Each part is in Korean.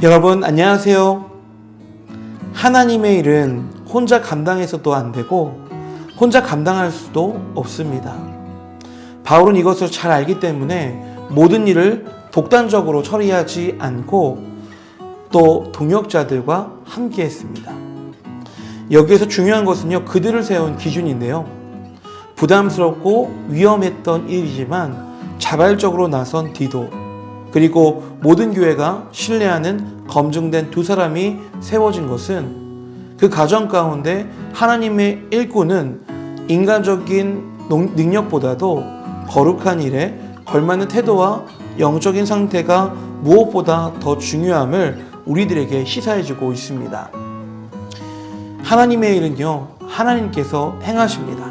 여러분 안녕하세요. 하나님의 일은 혼자 감당해서도 안 되고 혼자 감당할 수도 없습니다. 바울은 이것을 잘 알기 때문에 모든 일을 독단적으로 처리하지 않고 또 동역자들과 함께 했습니다. 여기에서 중요한 것은요, 그들을 세운 기준인데요. 부담스럽고 위험했던 일이지만 자발적으로 나선 디도, 그리고 모든 교회가 신뢰하는 검증된 두 사람이 세워진 것은 그 가정 가운데 하나님의 일꾼은 인간적인 농- 능력보다도 거룩한 일에 걸맞는 태도와 영적인 상태가 무엇보다 더 중요함을 우리들에게 시사해주고 있습니다. 하나님의 일은요, 하나님께서 행하십니다.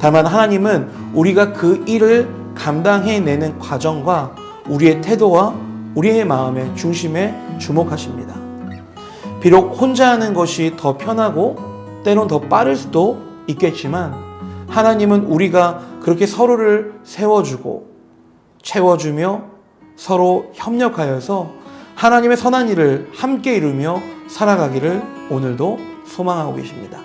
다만 하나님은 우리가 그 일을 감당해내는 과정과 우리의 태도와 우리의 마음의 중심에 주목하십니다. 비록 혼자 하는 것이 더 편하고 때론 더 빠를 수도 있겠지만 하나님은 우리가 그렇게 서로를 세워주고 채워주며 서로 협력하여서 하나님의 선한 일을 함께 이루며 살아가기를 오늘도 소망하고 계십니다.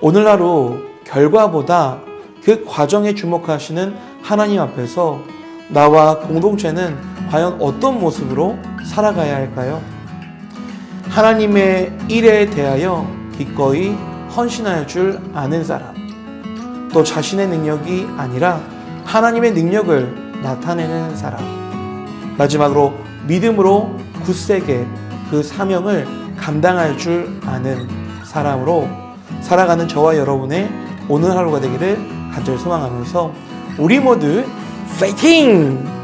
오늘 하루 결과보다 그 과정에 주목하시는 하나님 앞에서 나와 공동체는 과연 어떤 모습으로 살아가야 할까요? 하나님의 일에 대하여 기꺼이 헌신할 줄 아는 사람, 또 자신의 능력이 아니라 하나님의 능력을 나타내는 사람, 마지막으로 믿음으로 굳세게 그 사명을 감당할 줄 아는 사람으로 살아가는 저와 여러분의 오늘 하루가 되기를 간절히 소망하면서 우리 모두 fighting。